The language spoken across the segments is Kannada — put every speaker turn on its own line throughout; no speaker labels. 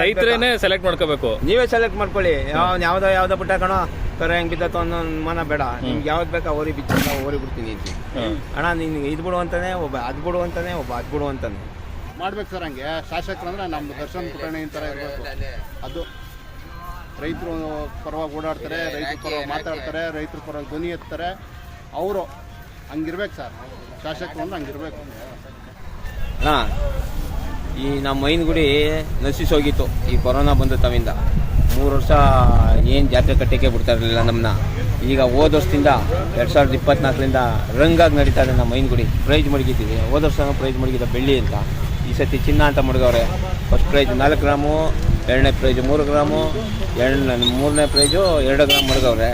ರೈತರೇನೆ ಸೆಲೆಕ್ಟ್ ಮಾಡ್ಕೋಬೇಕು.
ನೀವೇ ಸೆಲೆಕ್ಟ್ ಮಾಡ್ಕೊಳ್ಳಿ. ಅವ್ನು ಯಾವ್ದೋ ಯಾವ್ದೋ ಬಿಟ್ಟ ಕಣೋ ಕರೆ ಹೆಂಗ್ ಬಿದ್ದತ್ತೋ ಅನ್ನೋ ಮನ ಬೇಡ. ನಿಮ್ಗೆ ಯಾವ್ದು ಬೇಕಾ ಓರಿ ಬಿಚ್ಚ ಓರಿ ಬಿಡ್ತೀನಿ ಅಂತ. ಅಣ್ಣ ನಿನ್ಗೆ ಇದು ಬಿಡು ಅಂತಾನೆ ಒಬ್ಬ ಅದು ಬಿಡು ಅಂತಾನೆ ಒಬ್ಬ ಅದು ಬಿಡು ಅಂತಾನೆ.
ಮಾಡ್ಬೇಕು ಸರ್ ಹಂಗೆ. ಶಾಸಕರು ಅಂದ್ರೆ ನಮ್ಮ ದರ್ಶನ್ ಪುಟಾಣಿ ಥರ ಇರಬೇಕು. ಅದು ರೈತರು ಪರವಾಗಿ ಓಡಾಡ್ತಾರೆ ರೈತರ ಪರವಾಗಿ ಮಾತಾಡ್ತಾರೆ ರೈತರ ಪರವಾಗಿ ಧ್ವನಿ ಎತ್ತಾರೆ. ಅವರು ಹಂಗಿರ್ಬೇಕು ಸರ್. ಶಾಸಕರು ಅಂದ್ರೆ ಹಂಗಿರ್ಬೇಕು.
ಅಣ್ಣ ಈ ನಮ್ಮ ಮೈನ್ ಗುಡಿ ನಶಿಸಿ ಹೋಗಿತ್ತು. ಈ ಕೊರೋನಾ ಬಂದ ತವಿಂದ ಮೂರು ವರ್ಷ ಏನು ಜಾತ್ರೆ ಕಟ್ಟಕ್ಕೆ ಬಿಡ್ತಾ ಇರಲಿಲ್ಲ ನಮ್ಮನ್ನ ಈಗ ಹೋದ ವರ್ಷದಿಂದ ಎರಡು ಸಾವಿರದ ಇಪ್ಪತ್ನಾಲ್ಕರಿಂದ ರಂಗಾಗಿ ನಡೀತಾ ಇದೆ ನಮ್ಮ ಮೈನ್ ಗುಡಿ. ಪ್ರೈಜ್ ಮಡಗಿದ್ದೀವಿ. ಹೋದ ವರ್ಷ ಪ್ರೈಜ್ ಮಡಗಿದ ಬೆಳ್ಳಿ ಅಂತ. ಈ ಸತಿ ಚಿನ್ನ ಅಂತ ಮಡಗವ್ರೆ. ಫಸ್ಟ್ ಪ್ರೈಜ್ ನಾಲ್ಕು ಗ್ರಾಮು, ಎರಡನೇ ಪ್ರೈಜು ಮೂರು ಗ್ರಾಮು ಎರಡು ಮೂರನೇ ಪ್ರೈಜು ಎರಡು ಗ್ರಾಮ್ ಮಡಗವ್ರೆ.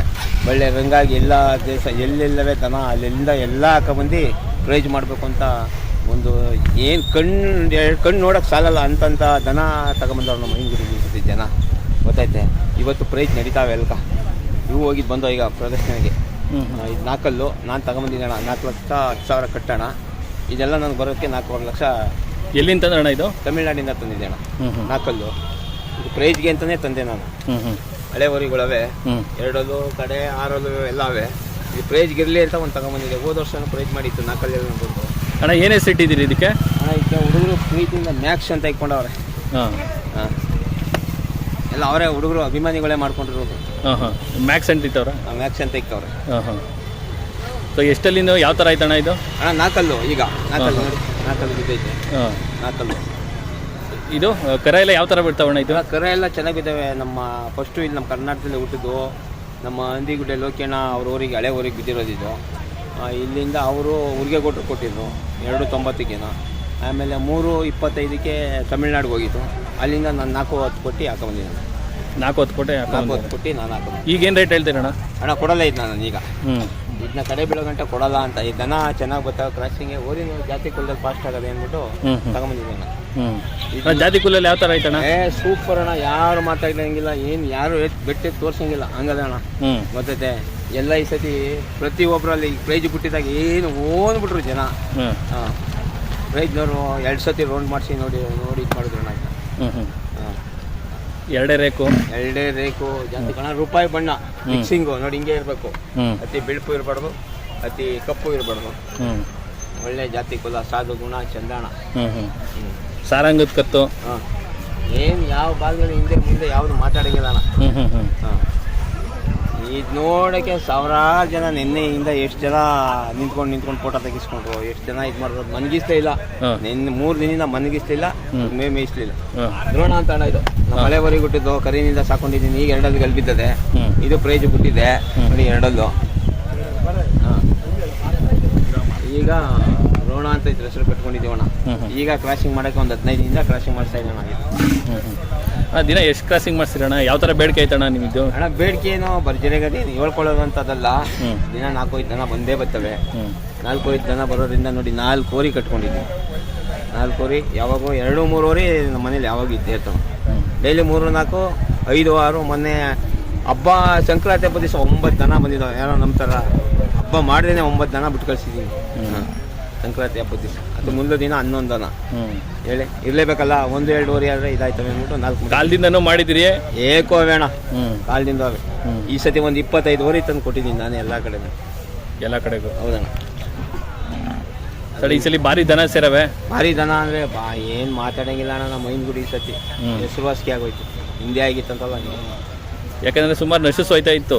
ಒಳ್ಳೆ ರಂಗಾಗಿ ಎಲ್ಲ ದೇಶ, ಎಲ್ಲೆಲ್ಲವೇ ದನ ಅಲ್ಲೆಲ್ಲಿಂದ ಎಲ್ಲ ಹಾಕಬಂದು ಪ್ರೈಜ್ ಮಾಡಬೇಕು ಅಂತ ಒಂದು ಏನು ಕಣ್ಣು ಎರಡು ಕಣ್ಣು ನೋಡೋಕೆ ಸಾಲಲ್ಲ ಅಂತಂತ ದನ ತಗೊಂಬಂದವ್ರು ನಮ್ಮ ಹಿಂಗುಡಿ ಸತಿ ಜನ. ಗೊತ್ತೈತೆ ಇವತ್ತು ಪ್ರೈಸ್ ನಡೀತಾವೆ ಎಲ್ಕ ಇವು ಹೋಗಿದ್ದು ಬಂದೋ ಈಗ ಪ್ರದರ್ಶನಗೆ
ಹ್ಮ್.
ಇದು ನಾಲ್ಕಲ್ಲು ನಾನು ತಗೊಂಬಂದಿದ್ದೆ ನಾಲ್ಕು ಲಕ್ಷ ಹತ್ತು ಸಾವಿರ ಕಟ್ಟೋಣ. ಇದೆಲ್ಲ ನನಗೆ ಬರೋಕ್ಕೆ ನಾಲ್ಕೂವರೆ ಲಕ್ಷ
ಎಲ್ಲಿಂದ ಅಣ್ಣ ಇದು?
ತಮಿಳ್ನಾಡಿಂದ ತಂದಿದ್ದೆ ಅಣ್ಣ. ನಾಲ್ಕಲ್ಲು ಇದು ಪ್ರೈಜ್ಗೆ ಅಂತಲೇ ತಂದೆ ನಾನು. ಹಳೆ ಊರಿಗಳವೆ ಎರಡಲ್ಲು ಕಡೆ ಆರಲ್ಲು ಎಲ್ಲ ಅವೆ ಇದು ಪ್ರೈಜ್ಗೆ ಇರಲಿ ಅಂತ ಒಂದು ತಗೊಂಬಂದಿದ್ದೆ. ಹೋದ ವರ್ಷ ಪ್ರೈಜ್ ಮಾಡಿತ್ತು. ನಾಲ್ಕಲ್ಲಿ ಬಂದು
ಅಣ್ಣ ಏನೇ ಸೆಟ್ ಇದ್ದೀರಿ ಇದಕ್ಕೆ?
ಅಣ್ಣ ಹುಡುಗರು ಪ್ರೀತಿಯಿಂದ ಮ್ಯಾಕ್ಸ್ ಅಂತ ಇಟ್ಕೊಂಡವ್ರೆ.
ಹಾಂ.
ಹಾಂ. ಎಲ್ಲ ಅವರೇ ಹುಡುಗರು ಅಭಿಮಾನಿಗಳೇ ಮಾಡ್ಕೊಂಡಿರೋದು.
ಹಾಂ ಹಾಂ. ಮ್ಯಾಕ್ಸ್ ಅಂತ
ಇತ್ತವ್ರ ಮ್ಯಾಕ್ಸ್ ಅಂತ ಇಕ್ಕವ್ರೆ.
ಹಾಂ ಹಾಂ. ಸೊ ಎಷ್ಟಲ್ಲಿಂದ ಯಾವ ಥರ ಆಯ್ತಣ್ಣ ಇದು?
ಅಣ್ಣ ನಾಲ್ಕಲ್ಲು ಈಗ. ನಾಲ್ಕಲ್ಲು ನೋಡಿ. ನಾಲ್ಕಲ್ಲು ಬಿದ್ದೈತೆ.
ಹಾಂ.
ನಾಲ್ಕಲ್ಲು.
ಇದು ಕರೆ ಎಲ್ಲ ಯಾವ ಥರ ಬಿಡ್ತಾವಣ್ಣ ಇದು?
ಕರೆ ಎಲ್ಲ ಚೆನ್ನಾಗಿದ್ದಾವೆ ನಮ್ಮ ಫಸ್ಟು ಇಲ್ಲಿ ನಮ್ಮ ಕರ್ನಾಟಕದಲ್ಲಿ ಹುಟ್ಟಿದ್ದು. ನಮ್ಮ ಹಂದಿಗುಡ್ಡೆ ಲೋಕೇಣ ಅವ್ರ ಊರಿಗೆ ಹಳೆ ಊರಿಗೆ ಬಿದ್ದಿರೋದು ಇದು. ಆ, ಇಲ್ಲಿಂದ ಅವರು ಊರಿಗೆ ಕೊಟ್ಟರು ಕೊಟ್ಟಿದ್ರು ಎರಡು ತೊಂಬತ್ತಕ್ಕೇನ. ಆಮೇಲೆ ಮೂರು ಇಪ್ಪತ್ತೈದಕ್ಕೆ ತಮಿಳ್ನಾಡಿಗೆ ಹೋಗಿತ್ತು ಅಲ್ಲಿಂದ ನಾನು ನಾಲ್ಕು ಹತ್ತು ಕೊಟ್ಟು ಹಾಕೊಂಬಂದಿದ್ದೀನಿ
ನಾಲ್ಕು ಹತ್ತು ಕೊಟ್ಟೆ
ನಾಲ್ಕು ಹತ್ತು ಕೊಟ್ಟು ನಾನು ಹಾಕೊಂಬಂದು
ಈಗ ಏನು ರೇಟ್ ಹೇಳ್ತೀನಿ
ಅಣ್ಣ? ಕೊಡಲ್ಲ ಇದು ನಾನು ಈಗ.
ಹ್ಞೂ
ಇದನ್ನ ಕಡೆ ಬೀಳೋ ಗಂಟೆ ಕೊಡಲ್ಲ ಅಂತ. ಈ ದನ ಚೆನ್ನಾಗಿ ಬರ್ತಾವೆ ಕ್ರಾಸಿಂಗ್ಗೆ ಊರಿನ ಜಾತಿ ಕುಲದಲ್ಲಿ ಫಾಸ್ಟ್ ಆಗದೆ ಅಂದ್ಬಿಟ್ಟು. ತಗೊಂಬಂದಿದ್ದೀನಿ ನಾನು.
ಹ್ಞೂ ಜಾತಿ ಕುಲಲ್ಲಿ ಯಾವ ಥರ ಐತಣ್ಣ
ಏ ಸೂಪರ್ ಅಣ್ಣ. ಯಾರು ಮಾತಾಡಂಗಿಲ್ಲ ಏನು ಯಾರು ಬೆಟ್ಟಕ್ಕೆ ತೋರಿಸಂಗಿಲ್ಲ ತೋರ್ಸಂಗಿಲ್ಲ. ಹಂಗದ ಅಣ್ಣ.
ಹ್ಞೂ
ಗೊತ್ತೈತೆ ಎಲ್ಲ ಈ ಸತಿ ಪ್ರತಿಯೊಬ್ಬರಲ್ಲಿ ಪ್ರೈಜ್ ಬಿಟ್ಟಿದಾಗ ಏನು ಓದ್ಬಿಟ್ರು ಜನ.
ಹ್ಞೂ
ಹಾಂ. ಪ್ರೈಜ್ನವರು ಎರಡು ಸತಿ ರೌಂಡ್ ಮಾಡಿಸಿ ನೋಡಿ ನೋಡಿ ಇದು ಮಾಡಿದ್ರು
ಹ್ಞೂ ಹ್ಞೂ
ಹಾಂ.
ಎರಡೇ ರೇಕು?
ಎರಡೇ ರೇಕು ಜಾಸ್ತಿ ಕಣ ರೂಪಾಯಿ ಬಣ್ಣ ಮಿಕ್ಸಿಂಗು ನೋಡಿ ಹಿಂಗೆ ಇರಬೇಕು.
ಹ್ಞೂ
ಅತಿ ಬಿಳುಪು ಇರಬಾರ್ದು ಅತಿ ಕಪ್ಪು ಇರಬಾರ್ದು.
ಹ್ಞೂ
ಒಳ್ಳೆ ಜಾತಿ ಕುಲ ಸಾಧು ಗುಣ ಚಂದಾಣ
ಹ್ಞೂ ಹ್ಞೂ
ಹ್ಞೂ
ಸಾರಂಗದ ಕತ್ತು?
ಹಾಂ. ಏನು ಯಾವ ಭಾಗದಲ್ಲಿ ಹಿಂದೆ ಮುಂದೆ ಯಾವುದು ಮಾತಾಡಂಗಿಲ್ಲ
ಹ್ಞೂ ಹ್ಞೂ ಹ್ಞೂ
ಹಾಂ. ಇದು ನೋಡೋಕ್ಕೆ ಸಾವಿರಾರು ಜನ ನಿನ್ನೆಯಿಂದ ಎಷ್ಟು ಜನ ನಿಂತ್ಕೊಂಡು ನಿಂತ್ಕೊಂಡು ಫೋಟೋ ತೆಗಿಸ್ಕೊಂಡ್ರು ಎಷ್ಟು ಜನ ಇದು ಮಾಡಿದ್ರು ಮನಗಿಸ್ತಾ ಇಲ್ಲ. ನಿನ್ನೆ ಮೂರು ದಿನದಿಂದ ಮನಗಿಸ್ಲಿಲ್ಲ ಮೇ ಮೇಯಿಸ್ಲಿಲ್ಲ. ದ್ರೋಣ ಅಂತ ಅಣ್ಣ ಇದು. ನಮ್ಮ ಮಳೆವರೆಗೆ ಹುಟ್ಟಿದ್ದು ಕರಿನಿಂದ ಸಾಕೊಂಡಿದ್ದೀನಿ ಈಗ ಎರಡಲ್ಲಿ ಗಲ್ ಬಿದ್ದದೆ ಇದು ಪ್ರೈಜ್ ಬಿಟ್ಟಿದೆ ನೋಡಿ ಎರಡಲ್ಲೂ. ಈಗ ರೋಣ ಅಂತ ಇದ್ರ ಹೆಸರು ಕಟ್ಕೊಂಡಿದ್ದೀವಣ್ಣ. ಈಗ ಕ್ರಾಸಿಂಗ್ ಮಾಡೋಕ್ಕೆ ಒಂದು ಹದಿನೈದು ದಿನ ಕ್ರಾಸಿಂಗ್ ಮಾಡ್ತಾ ಇದ್ದೀವಿ
ದಿನ ಎಷ್ಟು ಕ್ರಾಸಿಂಗ್ ಮಾಡ್ತೀರಣ್ಣ ಯಾವ ಥರ ಬೇಡಿಕೆ ಐತಣ್ಣ ನಿಮ್ಮದು
ಅಣ್ಣ ಬೇಡಿಕೆ ಏನು ಭರ್ಜರಿಗದೆ ಹೇಳ್ಕೊಳ್ಳೋದಂಥದ್ದಲ್ಲ. ದಿನ ನಾಲ್ಕೈದು ಐದು ದನ ಬಂದೇ ಬರ್ತವೆ.
ನಾಲ್ಕೈದು
ನಾಲ್ಕು ಐದು ದನ ಬರೋದ್ರಿಂದ ನೋಡಿ ನಾಲ್ಕು ಕೋರಿ ಕಟ್ಕೊಂಡಿದ್ದೀನಿ. ನಾಲ್ಕು ಕೋರಿ ಯಾವಾಗೂ ಎರಡು ಮೂರು ಓರಿ ನಮ್ಮ ಮನೇಲಿ ಯಾವಾಗ ಇದ್ದೇ ಇರ್ತವೆ. ಡೈಲಿ ಮೂರು ನಾಲ್ಕು ಐದು ಆರು ಮೊನ್ನೆ ಹಬ್ಬ ಸಂಕ್ರಾಂತಿ ಹಬ್ಬ ದಿವಸ ಒಂಬತ್ತು ಜನ ಬಂದಿದ್ದಾವೆ. ಯಾರೋ ನಮ್ಮ ಥರ ಹಬ್ಬ ಮಾಡಿದ್ರೆ ಒಂಬತ್ತು ಜನ ಬಿಟ್ಟು ಕಳಿಸಿದ್ದೀನಿ. ಸಂಕ್ರಾಂತಿ ಹಬ್ಬದ ದಿವಸ. ಅದು ಮುಂದೆ ದಿನ
ಹನ್ನೊಂದನ.
ಹೇಳಿ ಇರಲೇಬೇಕಲ್ಲ ಒಂದು ಎರಡು ಓರಿ ಆದರೆ ಇದಾಯ್ತವೆ ಅಂದ್ಬಿಟ್ಟು ನಾಲ್ಕು
ಕಾಲದಿಂದನೂ ಮಾಡಿದಿರಿ?
ಏಕೋ ಬೇಡ
ಹ್ಞೂ
ಕಾಲದಿಂದ ಈ ಸತಿ ಒಂದು ಇಪ್ಪತ್ತೈದು ಓರಿ ತಂದು ಕೊಟ್ಟಿದ್ದೀನಿ ನಾನು ಎಲ್ಲ ಕಡೆ
ಎಲ್ಲ ಕಡೆಗೂ?
ಹೌದಣ್ಣ.
ಸರಿ ಈ ಸಲ ಭಾರಿ ದನ ಸೇರವೆ?
ಭಾರಿ ದನ ಅಂದರೆ ಬಾ ಏನು ಮಾತಾಡಂಗಿಲ್ಲ ಅಣ್ಣ ನಮ್ಮ ಮೈನ್ ಗುಡಿ ಈ ಸತಿ. ಹೆಸರುವಾಸಿಗೆ ಆಗೋಯ್ತು. ಹಿಂದೆ ಆಗಿತ್ತಂತಲ್ಲ
ಯಾಕಂದ್ರೆ ಸುಮಾರು ನಶಿಸ್ ಹೋಯ್ತಾ ಇತ್ತು.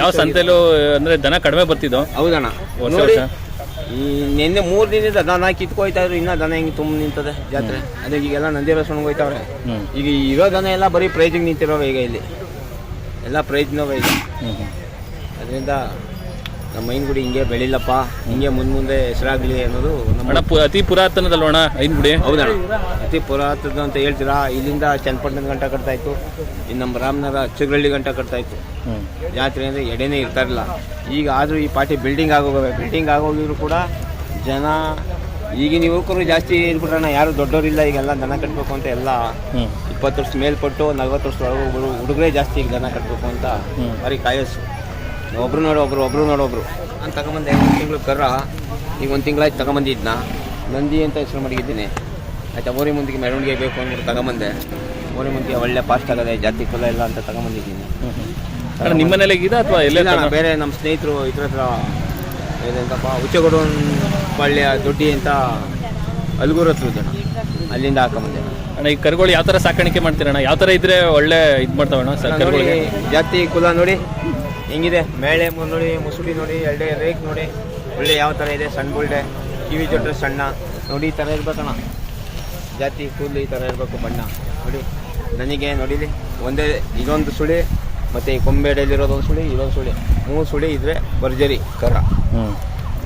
ಯಾವ ಸಂತೆಲೂ ಅಂದ್ರೆ ದನ ಕಡಿಮೆ ಬರ್ತಿದ್ದು?
ಹೌದಣ್ಣ.
ವರ್ಷ ವರ್ಷ?
ಈ ನಿನ್ನೆ ಮೂರು ದಿನದಿಂದ ದನ ಕಿತ್ಕೊಯ್ತಾ ಇದ್ರು ಇನ್ನೂ ದನ ಹೆಂಗೆ ತುಂಬ ನಿಂತದೆ ಜಾತ್ರೆ. ಅದೇ ಈಗೆಲ್ಲ ನಂದಿ ಬಸವಣ್ಣ ಹೋಯ್ತಾವ್ರೆ. ಈಗ ಇರೋ ದನ ಎಲ್ಲ ಬರೀ ಪ್ರೈಜಿಗೆ ನಿಂತಿರೋವೆ ಈಗ ಇಲ್ಲಿ. ಎಲ್ಲ ಪ್ರೈಜ್ನವೇ
ಇದೆ
ಅದರಿಂದ ನಮ್ಮ ಮೈನ್ ಗುಡಿ ಹಿಂಗೆ ಬೆಳಿಲಪ್ಪ ಹಿಂಗೆ ಮುಂದೆ ಮುಂದೆ ಹೆಸರಾಗ್ಲಿ ಅನ್ನೋದು ನಮ್ಮ
ಅಣ್ಣ ಪು- ಅತಿ ಪುರಾತನದಲ್ವಣ್ಣ ಐನ್ಗುಡಿ
ಹೌದಣ್ಣ ಅತಿ ಪುರಾತನ ಅಂತ ಹೇಳ್ತೀರಾ? ಇಲ್ಲಿಂದ ಚನ್ನಪಟ್ಟಣದ ಗಂಟ ಕಟ್ತಾ ಇತ್ತು. ಇನ್ನು ನಮ್ಮ ರಾಮನಗರ ಅಚ್ಚುಗಳ್ಳಿ ಗಂಟ ಕಟ್ತಾ ಇತ್ತು. ಜಾತ್ರೆ ಅಂದರೆ ಎಡೆನೇ ಇರ್ತಾ ಇರಲಿಲ್ಲ ಈಗ ಆದರೂ ಈ ಪಾರ್ಟಿ ಬಿಲ್ಡಿಂಗ್ ಆಗೋಗವೆ. ಬಿಲ್ಡಿಂಗ್ ಆಗೋಗಿದ್ರು ಕೂಡ ಜನ ಈಗಿನ ಯುವಕರು ಜಾಸ್ತಿ ಇದ್ಬಿಟ್ರಣ್ಣ ಯಾರು ದೊಡ್ಡವರಿಲ್ಲ ಈಗೆಲ್ಲ ದನ ಕಟ್ಟಬೇಕು ಅಂತ ಎಲ್ಲ ಇಪ್ಪತ್ತು ವರ್ಷ ಮೇಲ್ಪಟ್ಟು ನಲ್ವತ್ತು ವರ್ಷ ಒಳಗೆ ಹುಡುಗರೇ ಜಾಸ್ತಿ ಈಗ ದನ ಕಟ್ಟಬೇಕು ಅಂತ
ಹ್ಮ್.
ಬರೀ ಕಾಯಸ್ಸು ಒಬ್ರು ನೋಡು ಒಬ್ರು ಒಬ್ರು ನೋಡು ಒಬ್ರು. ನಾನು ತಗೊಂಬಂದೆ ಒಂದು ತಿಂಗಳು ಕರ್ರ. ಈಗ ಒಂದು ತಿಂಗಳಾಯ್ತು ತಗೊಂಬಂದಿದ್ನ ನಂದಿ ಅಂತ ಹೆಸರು ಮಡಗಿದ್ದೀನಿ. ಆಯ್ತಾ ಮೋರಿ ಮುಂದಿಗೆ ಮೆರವಣಿಗೆ ಬೇಕು ಅಂದ್ಬಿಟ್ಟು ತಗೊಂಬಂದೆ. ಮೋರಿ ಮುಂದಿಗೆ ಒಳ್ಳೆ ಫಾಸ್ಟ್ ಆಗದೆ ಜಾತಿ ಕುಲ ಇಲ್ಲ ಅಂತ ತಗೊಂಬಂದಿದ್ದೀನಿ.
ಅಣ್ಣ ನಿಮ್ಮ ಮನೇಲಿ ಇದೆ ಅಥವಾ ಎಲ್ಲ
ಬೇರೆ ನಮ್ಮ ಸ್ನೇಹಿತರು ಇದ್ರ ಹತ್ರ ಏನಂತಪ್ಪ ಉಚ್ಚಗೋಡು ಪಳ್ಳಿ ದೊಡ್ಡಿ ಅಂತ ಅಲ್ಗೂರ್ ಹತ್ರ ಜನ ಅಲ್ಲಿಂದ ಹಾಕೊಂಬಂದೆ.
ಅಣ್ಣ ಈ ಕರುಗಳು ಯಾವ ಥರ ಸಾಕಾಣಿಕೆ ಮಾಡ್ತೀರಣ್ಣ? ಯಾವ ಥರ ಇದ್ರೆ ಒಳ್ಳೆ ಇದು ಮಾಡ್ತಾವಣ್ಣ ಸರ್ ಕರುಗಳಿಗೆ?
ಜಾತಿ ಕುಲ ನೋಡಿ. ಹೆಂಗಿದೆ? ಮೇಳೆ ನೋಡಿ ಮುಸುಡಿ ನೋಡಿ ಎರಡೇ ರೇಕ್ ನೋಡಿ. ಒಳ್ಳೆ ಯಾವ ಥರ ಇದೆ? ಸಣ್ಣ ಬುಳ್ಳೆ ಕಿವಿ ಜೊತೆ ಸಣ್ಣ. ನೋಡಿ ಈ ಥರ ಇರ್ಬೇಕಣ್ಣ. ಜಾತಿ ಕೂದಲು ಈ ಥರ ಇರಬೇಕು ಬಣ್ಣ. ನೋಡಿ ನನಗೆ ನೋಡಿಲಿ ಒಂದೇ ಇದೊಂದು ಸುಳಿ ಮತ್ತು ಈ ಕೊಂಬೆಡೆಯಲ್ಲಿರೋದು ಒಂದು ಸುಳಿ ಇದೊಂದು ಸುಳಿ. ಮೂರು ಸುಳಿ ಇದ್ರೆ ಭರ್ಜರಿ ಕರ.
ಹ್ಞೂ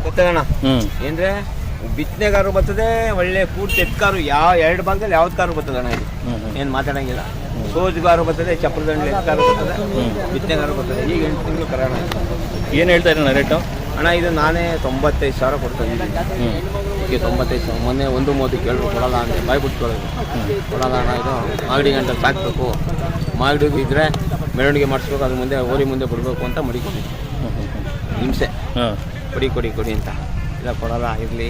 ಗೊತ್ತಲ್ಲಣ್ಣ
ಹ್ಞೂ
ಏನಂದರೆ ಬಿತ್ತನೆಗಾರು ಬರ್ತದೆ ಒಳ್ಳೆ ಪೂರ್ತಿ ಎತ್ಕಾರು ಯಾವ ಎರಡು ಭಾಗದಲ್ಲಿ ಯಾವ್ದು ಕಾರು ಬರ್ತದೆ ಅಣ್ಣ ಇದು ಏನು ಮಾತಾಡಂಗಿಲ್ಲ. ಸೋಜುಗಾರು ಬರ್ತದೆ ಚಪ್ಪಲ್ ದಂಡೆ ಎತ್ಕಾರು ಬರ್ತದೆ ಬಿತ್ತನೆಗಾರು ಬರ್ತದೆ. ಈಗ ಎಂಟು ತಿಂಗಳು ಕರೋಣ
ಏನು ಹೇಳ್ತಾ ಇರೋಣ ರೇಟು?
ಅಣ್ಣ ಇದು ನಾನೇ ತೊಂಬತ್ತೈದು ಸಾವಿರ ಕೊಡ್ತಾ ಇದ್ದೀನಿ.
ಹ್ಞೂ
ಈಗ ತೊಂಬತ್ತೈದು ಸಾವಿರ. ಮೊನ್ನೆ ಒಂದು ಮೂವತ್ತು ಕೇಳಿದ್ರು ಕೊಡಲ್ಲ ಅಂದರೆ ಬಾಯಿ ಬಿಟ್ಕೊಳ್ಳೋದು ಕೊಡಲ್ಲ ಅಣ್ಣ ಇದು ಮಾಗಡಿ ಗಂಟೆ ಸಾಕಬೇಕು. ಮಾಗಡಿಗೆ ಇದ್ದರೆ ಮೆರವಣಿಗೆ ಮಾಡಿಸ್ಬೇಕು ಅದ್ರ ಮುಂದೆ ಓರಿ ಮುಂದೆ ಬಿಡಬೇಕು ಅಂತ ಮಡಿಕೊಂಡು ಹಿಂಸೆ.
ಹಾಂ.
ಕೊಡಿ ಕೊಡಿ ಕೊಡಿ ಅಂತ. ಇಲ್ಲ ಕೊಡಲ್ಲ ಇರಲಿ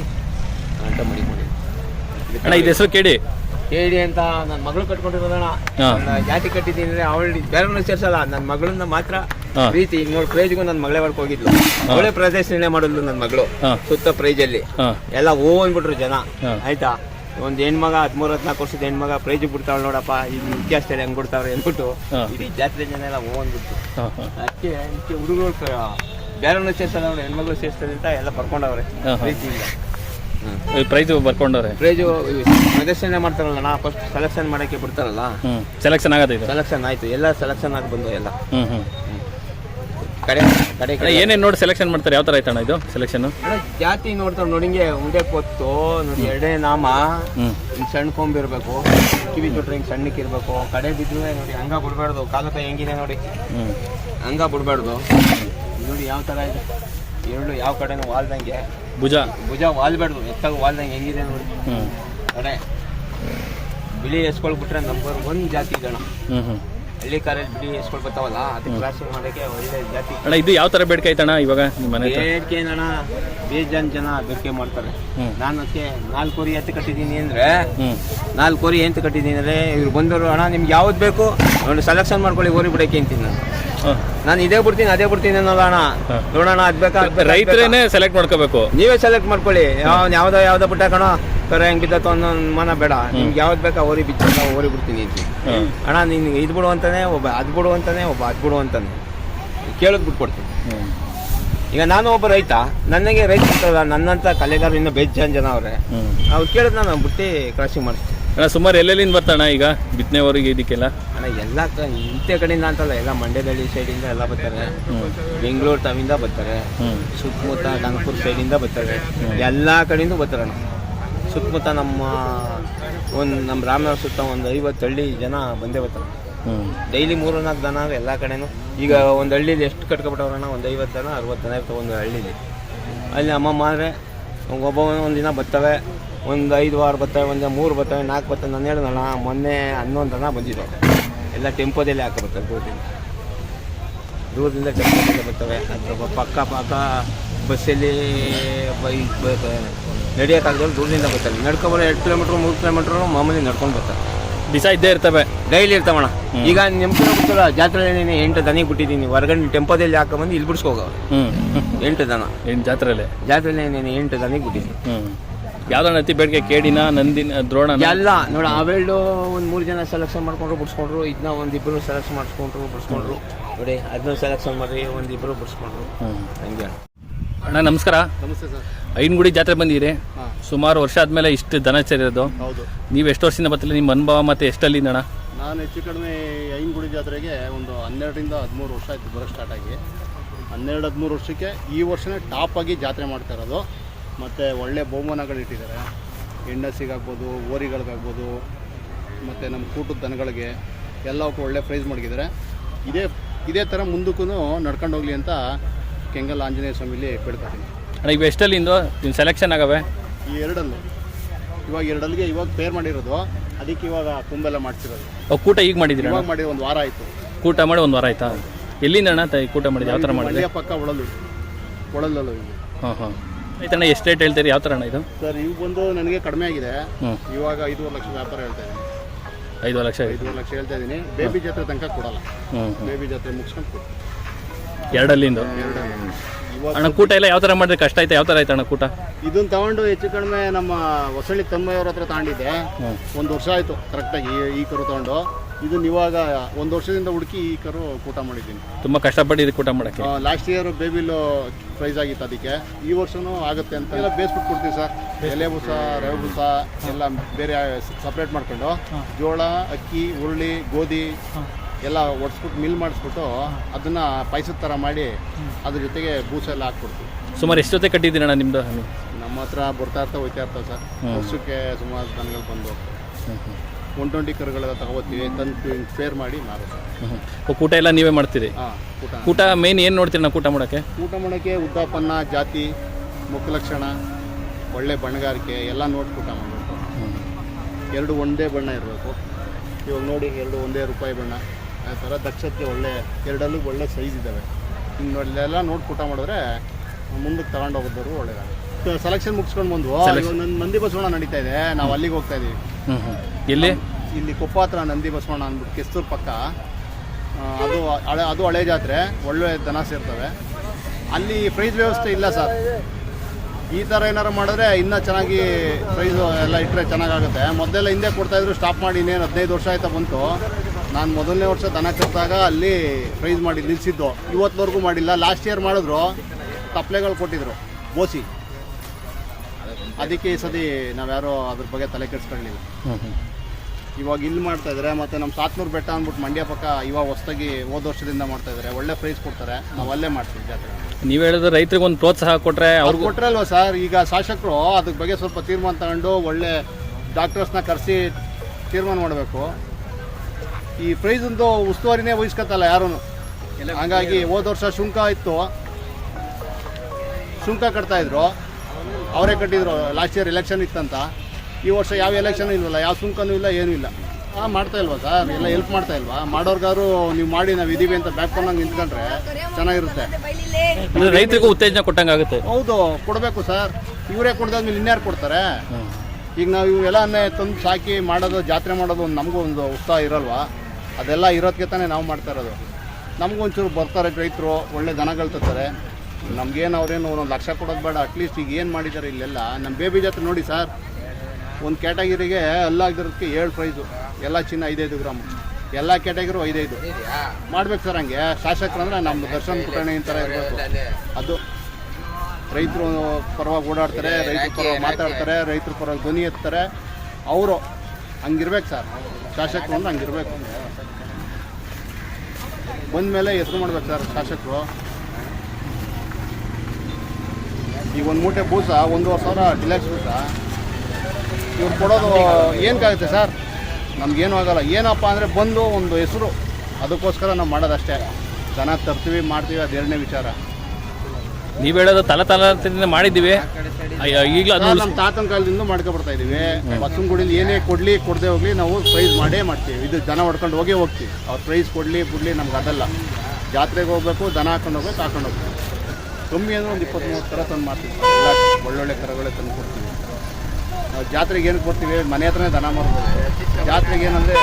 ಅಂತ ಮಡಿಕೊಂಡು
ಅಣ್ಣ ಇದು ಹೆಸರು ಕೇಳಿ.
ಹೇಳಿ ಅಂತ ನನ್ನ ಮಗಳು ಕಟ್ಕೊಂಡಿರೋದಣ್ಣ. ನನ್ನ ಜಾತಿ ಕಟ್ಟಿದ್ದೀನಿ ಅಂದ್ರೆ ಅವಳು ಬೇರೆ ಸೇರ್ಸಲ್ಲ. ನನ್ನ ಮಗಳನ್ನ ಮಾತ್ರ. ಪ್ರೀತಿ ಇನ್ನೂರು ಪ್ರೈಜ್ಗೂ ನನ್ನ ಮಗಳೇ ಹೊಡ್ಕ್ ಹೋಗಿದ್ಲು. ಅವಳೇ ಪ್ರದರ್ಶನ ಮಾಡಿದ್ಲು ನನ್ನ ಮಗಳು. ಸುತ್ತ ಪ್ರೈಜಲ್ಲಿ ಎಲ್ಲ ಓ ಅಂದ್ಬಿಟ್ರು ಜನ. ಆಯ್ತಾ? ಒಂದು ಹೆಣ್ಮಗ ಹದಿಮೂರು ಹದಿನಾಲ್ಕು ವರ್ಷದ ಹೆಣ್ಮಗ ಪ್ರೈಜ್ ಬಿಡ್ತಾವಳು ನೋಡಪ್ಪ. ಇದು ಇತಿಹಾಸದಲ್ಲಿ ಹೆಂಗ್ ಬಿಡ್ತಾವ್ರೆ ಅಂದ್ಬಿಟ್ಟು. ಇಡೀ ಜಾತ್ರೆ ಜನ ಎಲ್ಲ ಓ ಅಂದ್ಬಿಟ್ಟು ಅದಕ್ಕೆ ಹುಡುಗರು ಬೇರೆ ಸೇರ್ಸಲ್ಲ ಹೆಣ್ಮಗಳು ಸೇರ್ಸ್ತಾರೆ ಅಂತ ಎಲ್ಲ ಬರ್ಕೊಂಡವ್ರೆ. ಪ್ರೀತಿಯಿಂದ.
ಪ್ರೈಸ್ ಬರ್ಕೊಂಡವ್ರೆ.
ಪ್ರೈಜು ಪ್ರದರ್ಶನ ಮಾಡ್ತಾರಲ್ಲ ನಾ ಫಸ್ಟ್ ಸೆಲೆಕ್ಷನ್ ಮಾಡೋಕ್ಕೆ ಬಿಡ್ತಾರಲ್ಲ?
ಸೆಲೆಕ್ಷನ್ ಆಗತ್ತೆ ಇದು.
ಸೆಲೆಕ್ಷನ್ ಆಯ್ತು. ಎಲ್ಲ ಸೆಲೆಕ್ಷನ್ ಆಗಿ ಬಂದು ಎಲ್ಲ.
ಹ್ಞೂ ಹ್ಞೂ
ಕಡೆ ಕಡೆ
ಅಣ್ಣ ಏನೇನು ನೋಡಿ ಸೆಲೆಕ್ಷನ್ ಮಾಡ್ತಾರೆ? ಯಾವ ಥರ ಆಯ್ತಣ್ಣ ಇದು ಸೆಲೆಕ್ಷನ್
ಜಾತಿ ನೋಡ್ತಾರೆ ನೋಡಿಂಗೆ ಉಂಡೆ ಕೊತ್ತು ನೋಡಿ ಎರಡೇ ನಾಮ ಹಿಂಗೆ ಸಣ್ಣ ಕೊಂಬಿರ್ಬೇಕು ಕಿವಿ ತೊಟ್ರೆ ಹಿಂಗೆ ಸಣ್ಣಕ್ಕೆ ಇರಬೇಕು ಕಡೆ ಬಿದ್ದರೆ ನೋಡಿ ಹಂಗ ಬಿಡಬಾರ್ದು ಕಾಲು ಕೈ ಹೆಂಗಿದೆ ನೋಡಿ. ಹಂಗ ಬಿಡಬಾರ್ದು. ನೋಡಿ ಯಾವ ಥರ ಇದೆ. ಎರಡು ಯಾವ ಕಡೆನೂ ವಾಲ್ದಂಗೆ.
ಭುಜ.
ಭುಜ ವಾಲ್ಬಾರ್ದು ಎತ್ತಾಗ ವಾಲ್ದಂಗೆ ಹೆಂಗಿದೆ ನೋಡಿ.
ಹ್ಞೂ
ಕಡೆ ಬಿಳಿ ಎಸ್ಕೊಳ್ಬಿಟ್ರೆ ನಂಬರ್ ಒನ್ ಜಾತಿ ಗಣ.
ಹ್ಞೂ ಹ್ಞೂ
ಹಳ್ಳಿ ಕಾರಲ್ಲಿ ಬಿಡಿ ಎಸ್ಕೊಳ್ ಬರ್ತಾವಲ್ಲ ಅದಕ್ಕೆ ಕ್ರಾಸಿಂಗ್ ಮಾಡೋಕ್ಕೆ ಒಳ್ಳೆ ಜಾತಿ.
ಅಣ್ಣ ಇದು ಯಾವ ಥರ ಬೇಡಿಕೆ ಆಯ್ತಣ್ಣ ಇವಾಗ ನಿಮ್ಮ ಮನೆ ಹತ್ರ?
ಬೇಡಿಕೆ ಏನಣ್ಣ ಬೇಜಾನ್ ಜನ ಬೇಡಿಕೆ ಮಾಡ್ತಾರೆ. ನಾನು ಅದಕ್ಕೆ ನಾಲ್ಕು ಕೋರಿ ಎತ್ತು ಕಟ್ಟಿದ್ದೀನಿ ಅಂದರೆ
ಹ್ಞೂ
ನಾಲ್ಕು ಕೋರಿ ಎಂತ ಕಟ್ಟಿದ್ದೀನಿ ಅಂದರೆ ಇವ್ರು ಬಂದವರು ಅಣ್ಣ ನಿಮ್ಗೆ ಯಾವ್ದು ಬೇಕು? ನೋಡಿ ಸೆಲೆಕ್ಷನ್ ಮಾಡ್ಕೊಳ್ಳಿ ಓರಿ ಬಿಡಕ್ಕೆ ಅಂತೀನಿ ನಾನು. ನಾನು ಇದೇ ಬಿಡ್ತೀನಿ ಅದೇ ಬಿಡ್ತೀನಿ ಅನ್ನೋಲ್ಲ ಅಣ್ಣ. ನೋಡೋಣ ಅದು ಬೇಕಾ ಅದ್ ಬೇಕಾ?
ರೈತರೇನೆ ಸೆಲೆಕ್ಟ್ ಮಾಡ್ಕೋಬೇಕು.
ನೀವೇ ಸೆಲೆಕ್ಟ್ ಮಾಡ್ಕೊಳ್ಳಿ. ಯಾವ ಯಾವ್ದೋ ಯಾವ್ದೋ ಬಿಟ್ಟ ಕಣ ಕರೆ ಹೆಂಗ್ ಬಿದ್ದತ್ತು ಅನ್ನೋ ಮನ ಬೇಡ. ನಿಮ್ಗೆ ಯಾವ್ದು ಬೇಕಾ ಓರಿ ಬಿಚ್ಚ ಓರಿ ಬಿಡ್ತೀನಿ
ಅಂತ
ಅಣ್ಣ ನೀನು ಇದು ಬಿಡು ಅಂತಾನೆ ಒಬ್ಬ ಅದು ಬಿಡು ಅಂತಾನೆ ಒಬ್ಬ ಅದು ಬಿಡು ಅಂತಾನೆ. ಕೇಳೋದು ಬಿಟ್ಕೊಡ್ತೀನಿ. ಈಗ ನಾನು ಒಬ್ಬ ರೈತ ನನಗೆ ರೈತ ಇರ್ತಲ್ಲ ನನ್ನಂತ ಕಲೆಗಾರ ಇನ್ನೂ ಬೇಜಾನ್ ಜನ ಅವ್ರೆ. ಅವ್ರು ಕೇಳಿದ್ ನಾನು ಬಿಟ್ಟು ಕ್ರಾಸಿಂಗ್ ಮಾಡ್ತೀನಿ
ಅಣ್ಣ ಸುಮಾರು ಎಲ್ಲೆಲ್ಲಿಂದ ಬರ್ತಾಣ ಈಗ? ಬಿತ್ತನೆವರೆಗೆ ಇದಕ್ಕೆಲ್ಲ?
ಅಣ್ಣ ಎಲ್ಲ ಕ ಇಂತೆ ಕಡೆಯಿಂದ ಅಂತಲ್ಲ ಎಲ್ಲ ಮಂಡ್ಯದಳ್ಳಿ ಸೈಡಿಂದ ಎಲ್ಲ ಬರ್ತಾರೆ. ಬೆಂಗಳೂರು ತವಿಂದ ಬರ್ತಾರೆ. ಸುತ್ತಮುತ್ತ ಗಂಗಪುರ ಸೈಡಿಂದ ಬರ್ತಾರೆ. ಎಲ್ಲ ಕಡೆಯಿಂದ ಬರ್ತಾರೆ ಅಣ್ಣ. ಸುತ್ತಮುತ್ತ ನಮ್ಮ ಒಂದು ನಮ್ಮ ರಾಮನಗರ ಸುತ್ತ ಒಂದು ಐವತ್ತು ಹಳ್ಳಿ ಜನ ಬಂದೇ ಬರ್ತಾರೆ. ಡೈಲಿ ಮೂರು ನಾಲ್ಕು ದನ ಎಲ್ಲ ಕಡೆನೂ. ಈಗ ಒಂದು ಹಳ್ಳಿಲಿ ಎಷ್ಟು ಕಟ್ಕೊಬಿಟ್ಟವ್ರಣ್ಣ? ಒಂದು ಐವತ್ತು ದನ ಅರವತ್ತು ದನ ಇರ್ತವೆ ಒಂದು ಹಳ್ಳಿಲಿ. ಅಲ್ಲಿ ಅಮ್ಮ ಮಾದ್ರೆ ಒಬ್ಬ ಒಂದು ದಿನ ಬರ್ತವೆ ಒಂದು ಐದು ವಾರ ಬರ್ತವೆ ಒಂದು ಮೂರು ಬರ್ತವೆ ನಾಲ್ಕು ಬರ್ತವೆ ನಾನು ಹೇಳ್ದಣ್ಣ ಮೊನ್ನೆ ಹನ್ನೊಂದು ದನ ಬಂದಿದ್ದೆ ಎಲ್ಲ ಟೆಂಪೋದಲ್ಲಿ ಹಾಕಿ ಬರ್ತವೆ ದೂರದಿಂದ. ದೂರದಿಂದ ಟೆಂಪೋದಲ್ಲಿ ಬರ್ತವೆ. ಅದ್ರ ಪಕ್ಕ ಪಕ್ಕ ಬಸ್ಸಲ್ಲಿ ಬೈಕ್ ನಡೆಯೋಕ್ಕಾಗದವ್ರು ದೂರದಿಂದ ಬರ್ತಾರೆ. ನಡ್ಕೊಬರೋ ಎರಡು ಕಿಲೋಮೀಟ್ರ್ ಮೂರು ಕಿಲೋಮೀಟ್ರ್ ಮಾಮೂಲಿ ನಡ್ಕೊಂಡು ಬರ್ತಾರೆ.
ಬಿಸ ಇದ್ದೇ ಇರ್ತವೆ.
ಡೈಲಿ ಇರ್ತಾವಣ ಈಗ ನಿಮ್ ಕಡೆ ಜಾತ್ರೆಯಲ್ಲಿ ನೀನು ಎಂಟು ದನಿಗೆ ಬಿಟ್ಟಿದ್ದೀನಿ. ಹೊರಗಡೆ ಟೆಂಪೋದಲ್ಲಿ ಹಾಕೊಂಬಂದು ಇಲ್ಲಿ ಬಿಡಿಸ್ಕೋಗ
ಹ್ಞೂ
ಎಂಟು ದನ.
ಎಂಟು ಜಾತ್ರೆಯಲ್ಲಿ?
ಜಾತ್ರೆಯಲ್ಲಿ ನೀನು ಎಂಟು ದನಿಗೆ ಬಿಟ್ಟಿದ್ದೀನಿ.
ಯಾವ್ದಣ್ಣ ಅತಿ ಬೇಡಿಕೆ ಕೇಳಿನ ನಂದಿನ ದ್ರೋಣ
ಎಲ್ಲ ನೋಡಿ ಅವೆಲ್ಡು ಒಂದು ಮೂರು ಜನ ಸೆಲೆಕ್ಷನ್ ಮಾಡ್ಕೊಂಡ್ರು ಬಿಡಿಸ್ಕೊಂಡ್ರು. ಇದನ್ನ ಒಂದಿಬ್ಬರು ಸೆಲೆಕ್ಷನ್ ಮಾಡಿಸ್ಕೊಂಡ್ರು ಬಿಡಿಸ್ಕೊಂಡ್ರು. ನೋಡಿ ಅದನ್ನ ಸೆಲೆಕ್ಷನ್ ಮಾಡಿ ಒಂದಿಬ್ಬರು ಬಿಡಿಸ್ಕೊಂಡ್ರು.
ಹ್ಞೂ
ಹಂಗೆ.
ಅಣ್ಣ ನಮಸ್ಕಾರ.
ನಮಸ್ತೆ ಸರ್.
ಐನಗುಡಿ ಜಾತ್ರೆ ಬಂದಿರಿ
ಹಾಂ.
ಸುಮಾರು ವರ್ಷ ಆದಮೇಲೆ ಇಷ್ಟು ದನ ಸೇರಿರೋದು
ಹೌದು.
ನೀವು ಎಷ್ಟು ವರ್ಷದಿಂದ ಬರ್ತಿಲ್ಲ? ನಿಮ್ಮ ಅನುಭವ ಮತ್ತು ಎಷ್ಟಲ್ಲಿಂದ ಅಣ್ಣ?
ನಾನು ಹೆಚ್ಚು ಕಡಿಮೆ ಐನ್ಗುಡಿ ಜಾತ್ರೆಗೆ ಒಂದು ಹನ್ನೆರಡರಿಂದ ಹದಿಮೂರು ವರ್ಷ ಆಯಿತು ಬರೋಕ್ಕೆ ಸ್ಟಾರ್ಟ್ ಆಗಿ. ಹನ್ನೆರಡು ಹದಿಮೂರು ವರ್ಷಕ್ಕೆ ಈ ವರ್ಷನೇ ಟಾಪ್ ಆಗಿ ಜಾತ್ರೆ ಮಾಡ್ತಾ ಇರೋದು. ಮತ್ತು ಒಳ್ಳೆ ಬಹುಮಾನಗಳು ಇಟ್ಟಿದ್ದಾರೆ. ಹೆಣ್ಣಸಿಗಾಗ್ಬೋದು ಓರಿಗಳಿಗಾಗ್ಬೋದು ಮತ್ತು ನಮ್ಮ ಕೂಟದ ದನಗಳಿಗೆ ಎಲ್ಲವಕ್ಕೂ ಒಳ್ಳೆ ಪ್ರೈಸ್ ಮಾಡಿದ್ದಾರೆ ಇದೇ ಇದೇ ಥರ ಮುಂದಕ್ಕೂ ನಡ್ಕೊಂಡು ಹೋಗಲಿ ಅಂತ ಕೆಂಗಲ್ ಆಂಜನೇಯ ಸ್ವಾಮಿಲಿ ಬೆಳ್ಕೊತೀನಿ
ಅಣ್ಣ ಇವು ಎಷ್ಟಲ್ಲಿಂದು ನಿಮ್ಮ ಸೆಲೆಕ್ಷನ್ ಆಗವೆ?
ಈ ಎರಡಲ್ಲಿ. ಇವಾಗ ಎರಡಲ್ಲಿಗೆ ಇವಾಗ ಪೇರ್ ಮಾಡಿರೋದು. ಅದಕ್ಕೆ ಇವಾಗ ತುಂಬೆಲ್ಲ ಮಾಡ್ತಿರೋದು.
ಅವು ಕೂಟ ಈಗ ಮಾಡಿದ್ರಿ
ಇವಾಗ
ಅಣ್ಣ
ಮಾಡಿ ಒಂದು ವಾರ ಆಯಿತು.
ಕೂಟ ಮಾಡಿ ಒಂದು ವಾರ ಆಯ್ತಾ? ಎಲ್ಲಿಂದ ಅಣ್ಣ ತಾಯಿ ಕೂಟ ಮಾಡಿದ್ದು? ಯಾವ ಥರ ಮಾಡಿದ್ರಿ
ಮಂಡ್ಯ ಪಕ್ಕ ಒಳಲು. ಒಳಲಲ್ಲೂ
ಹಾಂ ಹಾಂ. ಆಯ್ತಣ್ಣ ಎಷ್ಟು ರೇಟ್ ಹೇಳ್ತೀರಿ? ಯಾವ ಥರ ಅಣ್ಣ ಇದು?
ಸರ್ ಇವು ಬಂದು ನನಗೆ ಕಡಿಮೆ ಆಗಿದೆ.
ಹ್ಞೂ
ಇವಾಗ ಐದೂವರೆ ಲಕ್ಷ ವ್ಯಾಪಾರ ಹೇಳ್ತಾ ಇದ್ದೀನಿ.
ಐದು ಲಕ್ಷ ಐದು
ಐದೂವರೆ ಲಕ್ಷ ಹೇಳ್ತಾ ಇದ್ದೀನಿ. ಬೇಬಿ ಜಾತ್ರೆ ತನಕ ಕೊಡಲ್ಲ.
ಹ್ಞೂ
ಬೇಬಿ ಜಾತ್ರೆ ಮುಗಿಸ್ಕೊಂಡು ಕೊಡ್ತೀನಿ.
ಎರಡಲ್ಲಿಂದು.
ಎರಡು ಇವಾಗ
ಅಣ್ಣ ಕೂಟ ಎಲ್ಲ ಯಾವ ಥರ ಮಾಡಿದ್ರೆ ಕಷ್ಟ ಆಯ್ತು? ಯಾವ ಥರ ಆಯ್ತು ಅಣ್ಣ ಕೂಟ?
ಇದನ್ನ ತಗೊಂಡು ಹೆಚ್ಚು ಕಡಿಮೆ ನಮ್ಮ ಹೊಸಳ್ಳಿ ತಮ್ಮಯ್ಯವ್ರ ಹತ್ರ ತಗೊಂಡಿದ್ದೆ ಒಂದು ವರ್ಷ ಆಯಿತು ಕರೆಕ್ಟಾಗಿ ಈ- ಈ ಕರು ತಗೊಂಡು. ಇದನ್ನ ಇವಾಗ ಒಂದು ವರ್ಷದಿಂದ ಹುಡುಕಿ ಈ ಕರು ಕೂಟ ಮಾಡಿದ್ದೀನಿ.
ತುಂಬ ಇದು ಕೂಟ ಮಾಡೋಕ್ಕೆ.
ಲಾಸ್ಟ್ ಇಯರ್ ಬೇಬಿಲು ಪ್ರೈಸ್ ಆಗಿತ್ತು ಅದಕ್ಕೆ. ಈ ವರ್ಷನೂ ಆಗುತ್ತೆ ಅಂತ. ಎಲ್ಲ ಬೇಸ್ಬಿಟ್ಟು ಕೊಡ್ತೀವಿ ಸರ್. ಎಲೆ ಬೂಸ ರವೆ ಬೂಸ ಎಲ್ಲ ಬೇರೆ ಸಪ್ರೇಟ್ ಮಾಡ್ಕೊಂಡು. ಜೋಳ ಅಕ್ಕಿ ಹುರುಳಿ ಗೋಧಿ ಎಲ್ಲ ಒಡ್ಸ್ಬಿಟ್ಟು ಮಿಲ್ ಮಾಡಿಸ್ಬಿಟ್ಟು ಅದನ್ನ ಪಾಯಸದ ಥರ ಮಾಡಿ ಅದ್ರ ಜೊತೆಗೆ ಬೂಸ ಎಲ್ಲ ಹಾಕ್ಬಿಡ್ತೀವಿ.
ಸುಮಾರು ಎಷ್ಟು ಜೊತೆ ನಿಮ್ದು ಅಣ್ಣ ನಿಮ್ಮದು
ನಮ್ಮ ಹತ್ರ ಬರ್ತಾ ಇರ್ತಾ ಹೋಯ್ತಾ ಇರ್ತಾವೆ ಸರ್. ವರ್ಷಕ್ಕೆ ಸುಮಾರು ದನಗಳು ಬಂದು ಒನ್ ಟ್ವೆಂಟಿ ಕರುಗಳೆಲ್ಲ ತಗೋತೀವಿ ತಂದು ಫೇರ್ ಮಾಡಿ ಮಾರೋ
ಕೂಟ ಎಲ್ಲ ನೀವೇ ಮಾಡ್ತೀರಿ?
ಹಾಂ ಊಟ
ಕೂಟ ಮೇನ್ ಏನು ನೋಡ್ತೀರಿ ನಾವು ಕೂಟ ಮಾಡೋಕ್ಕೆ?
ಊಟ ಮಾಡೋಕ್ಕೆ ಉದ್ದಾಪನ್ನ ಜಾತಿ ಮುಖ ಲಕ್ಷಣ ಒಳ್ಳೆ ಬಣ್ಣಗಾರಿಕೆ ಎಲ್ಲ ನೋಡಿ ಊಟ ಮಾಡಬೇಕು. ಎರಡು ಒಂದೇ ಬಣ್ಣ ಇರಬೇಕು. ಇವಾಗ ನೋಡಿ ಎರಡು ಒಂದೇ ರೂಪಾಯಿ ಬಣ್ಣ. ಆ ಥರ ದಕ್ಷತೆ ಒಳ್ಳೆ ಎರಡಲ್ಲೂ ಒಳ್ಳೆ ಸೈಜ್ ಇದ್ದಾವೆ ಹಿಂಗೆ ನೋಡಿ ಎಲ್ಲ ನೋಡಿ ಊಟ ಮಾಡಿದ್ರೆ ಮುಂದಕ್ಕೆ ತಗೊಂಡು ಹೋಗೋದವ್ರು ಒಳ್ಳೇದಾಗುತ್ತೆ. ಸೆಲೆಕ್ಷನ್ ಮುಗಿಸ್ಕೊಂಡು ಬಂದು ಇವಾಗ ನನ್ನ ನಂದಿ ಬಸವಣ್ಣ ನಡೀತಾ ಇದೆ. ನಾವು ಅಲ್ಲಿಗೆ ಹೋಗ್ತಾ ಇದೀವಿ.
ಎಲ್ಲಿ?
ಇಲ್ಲಿ ಕೊಪ್ಪ ಹತ್ರ ನಂದಿ ಬಸವಣ್ಣ ಅಂದ್ಬಿಟ್ಟು ಕೆಸ್ತೂರು ಪಕ್ಕ. ಅದು ಹಳೆ ಅದು ಹಳೆ ಜಾತ್ರೆ ಒಳ್ಳೆ ದನ ಸೇರ್ತವೆ. ಅಲ್ಲಿ ಪ್ರೈಸ್ ವ್ಯವಸ್ಥೆ ಇಲ್ಲ ಸರ್. ಈ ಥರ ಏನಾರು ಮಾಡಿದ್ರೆ ಇನ್ನೂ ಚೆನ್ನಾಗಿ ಪ್ರೈಸು ಎಲ್ಲ ಇಟ್ಟರೆ ಚೆನ್ನಾಗಾಗುತ್ತೆ. ಮೊದಲೆಲ್ಲ ಹಿಂದೆ ಕೊಡ್ತಾಯಿದ್ರು ಸ್ಟಾಪ್ ಮಾಡಿ ಇನ್ನೇನು ಹದಿನೈದು ವರ್ಷ ಆಯ್ತಾ ಬಂತು. ನಾನು ಮೊದಲನೇ ವರ್ಷ ದನ ಕಟ್ಟಿದಾಗ ಅಲ್ಲಿ ಪ್ರೈಸ್ ಮಾಡಿ ನಿಲ್ಲಿಸಿದ್ದು ಇವತ್ತುವರೆಗೂ ಮಾಡಿಲ್ಲ. ಲಾಸ್ಟ್ ಇಯರ್ ಮಾಡಿದ್ರು. ತಪ್ಪಲೆಗಳು ಕೊಟ್ಟಿದ್ರು. ಬೋಸಿ ಅದಕ್ಕೆ ಈ ಸತಿ ನಾವ್ಯಾರೋ ಅದ್ರ ಬಗ್ಗೆ ತಲೆ ಕೆಡಿಸ್ಕೊಳ್ಳಿಲ್ಲ. ಇವಾಗ ಇಲ್ಲಿ ಮಾಡ್ತಾ ಇದ್ದಾರೆ ಮತ್ತೆ ನಮ್ಮ ಸಾತ್ನೂರು ಬೆಟ್ಟ ಅಂದ್ಬಿಟ್ಟು ಮಂಡ್ಯ ಪಕ್ಕ ಇವಾಗ ಹೊಸದಾಗಿ ಹೋದ ವರ್ಷದಿಂದ ಮಾಡ್ತಾ ಇದ್ದಾರೆ ಒಳ್ಳೆ ಪ್ರೈಸ್ ಕೊಡ್ತಾರೆ. ನಾವು ಅಲ್ಲೇ ಮಾಡ್ತೀವಿ ಜಾತ್ರೆ.
ನೀವು ಹೇಳಿದ್ರೆ ರೈತರಿಗೆ ಒಂದು ಪ್ರೋತ್ಸಾಹ ಕೊಟ್ಟರೆ
ಅವ್ರು
ಕೊಟ್ಟರೆ
ಕೊಟ್ರಲ್ವ ಸರ್? ಈಗ ಶಾಸಕರು ಅದ್ರ ಬಗ್ಗೆ ಸ್ವಲ್ಪ ತೀರ್ಮಾನ ತಗೊಂಡು ಒಳ್ಳೆ ಡಾಕ್ಟರ್ಸ್ನ ಕರೆಸಿ ತೀರ್ಮಾನ ಮಾಡಬೇಕು. ಈ ಪ್ರೈಸಂದು ಉಸ್ತುವಾರಿನೇ ವಹಿಸ್ಕೊತಲ್ಲ ಯಾರೂ ಹಾಗಾಗಿ ಹೋದ ವರ್ಷ ಶುಂಕ ಇತ್ತು. ಶುಂಕ ಕಟ್ತಾಯಿದ್ರು ಅವರೇ ಕಟ್ಟಿದ್ರು. ಲಾಸ್ಟ್ ಇಯರ್ ಎಲೆಕ್ಷನ್ ಇತ್ತಂತ. ಈ ವರ್ಷ ಯಾವ ಎಲೆಕ್ಷನ್ ಇಲ್ವಲ್ಲ ಯಾವ ಸುಂಕನೂ ಇಲ್ಲ ಏನೂ ಇಲ್ಲ. ಹಾಂ ಮಾಡ್ತಾ ಇಲ್ವಾ ಸರ್? ಎಲ್ಲ ಹೆಲ್ಪ್ ಮಾಡ್ತಾ ಇಲ್ವಾ? ಮಾಡೋರ್ಗಾರು ನೀವು ಮಾಡಿ ನಾವು ಇದೀವಿ ಅಂತ ಬ್ಯಾಕ್ ಬಂದಂಗೆ ನಿಂತ್ಕೊಂಡ್ರೆ ಚೆನ್ನಾಗಿರುತ್ತೆ.
ರೈತರಿಗೂ ಉತ್ತೇಜನ ಕೊಟ್ಟಂಗೆ ಆಗುತ್ತೆ.
ಹೌದು ಕೊಡಬೇಕು ಸರ್. ಇವರೇ ಕೊಡ್ದಾದ್ಮೇಲೆ ಇನ್ಯಾರು ಕೊಡ್ತಾರೆ? ಈಗ ನಾವು ಇವೆಲ್ಲ ತಂದು ಸಾಕಿ ಮಾಡೋದು ಜಾತ್ರೆ ಮಾಡೋದು ಒಂದು ನಮಗೂ ಒಂದು ಉತ್ಸಾಹ ಇರಲ್ವಾ? ಅದೆಲ್ಲ ಇರೋದಕ್ಕೆ ತಾನೇ ನಾವು ಮಾಡ್ತಾ ಇರೋದು. ನಮಗೊಂಚೂರು ಬರ್ತಾರೆ ರೈತರು, ಒಳ್ಳೆ ದನಗಳು ತರ್ತಾರೆ. ನಮಗೇನು ಅವ್ರೇನು ಒಂದು ಲಕ್ಷ ಕೊಡೋದು ಬೇಡ ಅಟ್ಲೀಸ್ಟ್ ಈಗ ಏನು ಮಾಡಿದ್ದಾರೆ ಇಲ್ಲೆಲ್ಲ. ನಮ್ಮ ಬೇಬಿ ಜಾತ್ರೆ ನೋಡಿ ಸರ್ ಒಂದು ಕ್ಯಾಟಗಿರಿಗೆ ಅಲ್ಲಾಗಿರೋದಕ್ಕೆ ಏಳು ಪ್ರೈಸು ಎಲ್ಲ ಚಿನ್ನ ಐದೈದು ಗ್ರಾಮು. ಎಲ್ಲ ಕ್ಯಾಟಗಿರು ಐದೈದು. ಮಾಡ್ಬೇಕು ಸರ್ ಹಂಗೆ. ಶಾಸಕರು ಅಂದರೆ ನಮ್ಮ ದರ್ಶನ್ ಪುಟಾಣಿ ಥರ ಇರಬೇಕು. ಅದು ರೈತರು ಪರವಾಗಿ ಓಡಾಡ್ತಾರೆ, ರೈತರು ಪರವಾಗಿ ಮಾತಾಡ್ತಾರೆ, ರೈತರು ಪರವಾಗಿ ಧ್ವನಿ ಎತ್ತಾರೆ. ಅವರು ಹಂಗಿರ್ಬೇಕು ಸರ್ ಶಾಸಕರು ಅಂದ್ರೆ ಹಂಗಿರ್ಬೇಕು. ಬಂದಮೇಲೆ ಹೆಸರು ಮಾಡ್ಬೇಕು ಸರ್ ಶಾಸಕರು. ಈಗ ಒಂದು ಮೂಟೆ ಬೂಸ ಒಂದೂವರೆ ಸಾವಿರ ಡಿಲಕ್ಸ್ ಬೂಸ ಇವ್ರು ಕೊಡೋದು ಏನಕ್ಕಾಗುತ್ತೆ ಸರ್? ನಮಗೇನು ಆಗಲ್ಲ. ಏನಪ್ಪ ಅಂದರೆ ಬಂದು ಒಂದು ಹೆಸರು. ಅದಕ್ಕೋಸ್ಕರ ನಾವು ಮಾಡೋದಷ್ಟೇ. ಚೆನ್ನಾಗಿ ತರ್ತೀವಿ, ಮಾಡ್ತೀವಿ, ಅದು ಎರಡನೇ ವಿಚಾರ.
ನೀವು ಹೇಳೋದು ತಲೆ ತಲಾಂತರದಿಂದ ಮಾಡಿದ್ದೀವಿ. ಈಗಲೂ ಅದನ್ನ
ನಮ್ಮ ತಾತನ ಕಾಲದಿಂದ ಮಾಡ್ಕೊಬಿಡ್ತಾ ಇದೀವಿ. ಬಸವನಗುಡಿಲಿ ಏನೇ ಕೊಡ್ಲಿ ಕೊಡದೆ ಹೋಗ್ಲಿ ನಾವು ಪ್ರೈಸ್ ಮಾಡೇ ಮಾಡ್ತೀವಿ. ಇದು ದನ ಹೊಡ್ಕೊಂಡು ಹೋಗೇ ಹೋಗ್ತೀವಿ. ಅವ್ರು ಪ್ರೈಸ್ ಕೊಡ್ಲಿ ಬಿಡ್ಲಿ ನಮ್ಗೆ ಅದಲ್ಲ. ಜಾತ್ರೆಗೆ ಹೋಗ್ಬೇಕು ದನ ಹಾಕೊಂಡು ಹೋಗ್ಬೇಕು ಹಾಕೊಂಡು ಹೋಗ್ಬೇಕು. ಕಮ್ಮಿ ಅಂದ್ರೆ ಒಂದು ಇಪ್ಪತ್ತ್ಮೂರು ಥರ ತಂದು ಮಾಡ್ತೀವಿ. ಎಲ್ಲ ಒಳ್ಳೊಳ್ಳೆ ಕರಗಳೇ ತಂದು ಕೊಡ್ತೀವಿ. ನಾವು ಜಾತ್ರೆಗೆ ಏನು ಕೊಡ್ತೀವಿ? ಮನೆ ಹತ್ರನೇ ದನ ಮಾಡ್ಬೋದು ಜಾತ್ರೆಗೆ ಏನಂದರೆ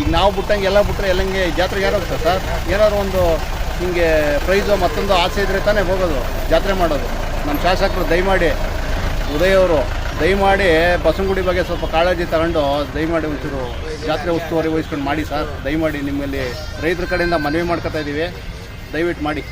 ಈಗ ನಾವು ಬಿಟ್ಟಂಗೆ ಎಲ್ಲ ಬಿಟ್ಟರೆ ಎಲ್ಲಂಗೆ ಜಾತ್ರೆಗೆ ಯಾರು ಹೋಗ್ತಾರೆ ಸರ್? ಏನಾದ್ರು ಒಂದು ಹಿಂಗೆ ಪ್ರೈಸು ಮತ್ತೊಂದು ಆಸೆ ಇದ್ರೆ ತಾನೇ ಹೋಗೋದು, ಜಾತ್ರೆ ಮಾಡೋದು. ನಮ್ಮ ಶಾಸಕರು ದಯಮಾಡಿ ಉದಯವರು ದಯಮಾಡಿ ಬಸವನಗುಡಿ ಬಗ್ಗೆ ಸ್ವಲ್ಪ ಕಾಳಜಿ ತಗೊಂಡು ದಯಮಾಡಿ ಒಂಚೂರು ಜಾತ್ರೆ ಉಸ್ತುವಾರಿ ವಹಿಸ್ಕೊಂಡು ಮಾಡಿ ಸರ್. ದಯಮಾಡಿ ನಿಮ್ಮಲ್ಲಿ ರೈತರ ಕಡೆಯಿಂದ ಮನವಿ ಮಾಡ್ಕೊತಾ ಇದ್ದೀವಿ ದಯವಿಟ್ಟು ಮಾಡಿ.